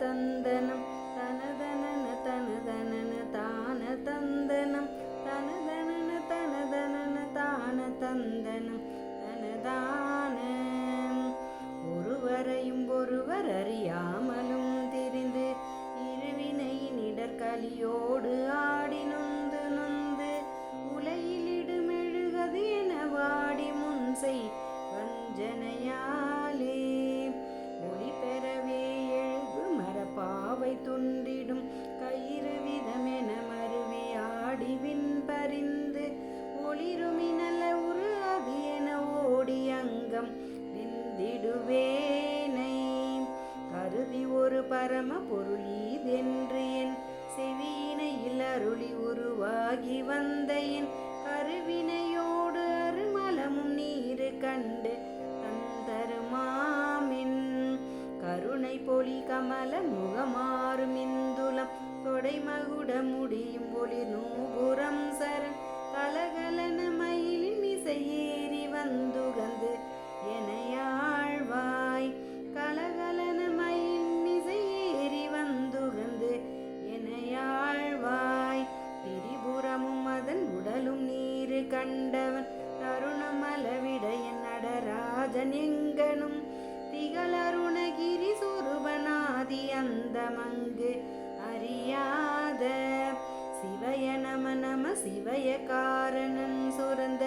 தந்தனம் தனதனன தனதனன தான தந்தனம் தனதனன தனதனன தான தந்தனம் தனதான ஒருவரையும் ஒருவர் அறியாமலும் தெரிந்து இருவினையின் இடர்கலியோடு ஆடினோம் அங்கம் விந்திடுவேனை கருதி ஒரு பரம பொருள் ஈதென்று என் செவியினையில் அருளி உருவாகி வந்த என் கருவினையோடு அருமலமும் நீரு கண்டு தந்தருமாமின். கருணை பொலி கமல முகமாறும் இந்துலம் தொடை மகுட முடியும் ஒளி நூபுரம் சரண். கலகலன மயிலின் இசையேறி வந்த கண்டவன் கண்டவன் தருணமளவிடையன் நடராஜன் எங்கனும் திகழருணகிரி சுருபனாதி அந்தமங்கு அறியாத சிவய நம நம சிவய காரணன் சுரந்த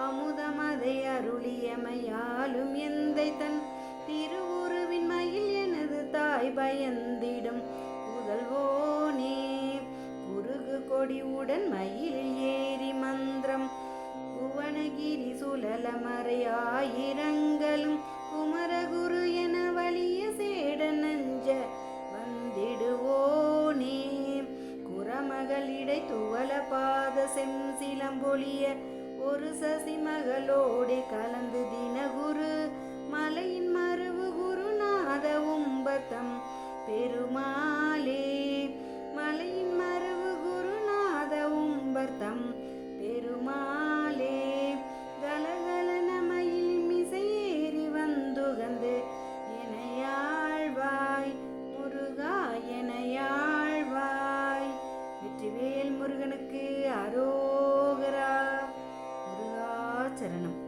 அமுதமதை அருளியமையாலும் எந்தை தன் திருவுருவின் மயில் எனது தாய் பயந்திடும் புதல்வோனே குருகு கொடியுடன் மயில் குலலமறையாயிரங்களும் குமரகுரு என வலிய சேட நஞ்ச வந்திடுவோனே குரமகளிடை துவல பாத செம்சிலம்பொழிய ஒரு சசி மகளோடு கலந்து தினகுரு. மலையின் மருவு చరణం.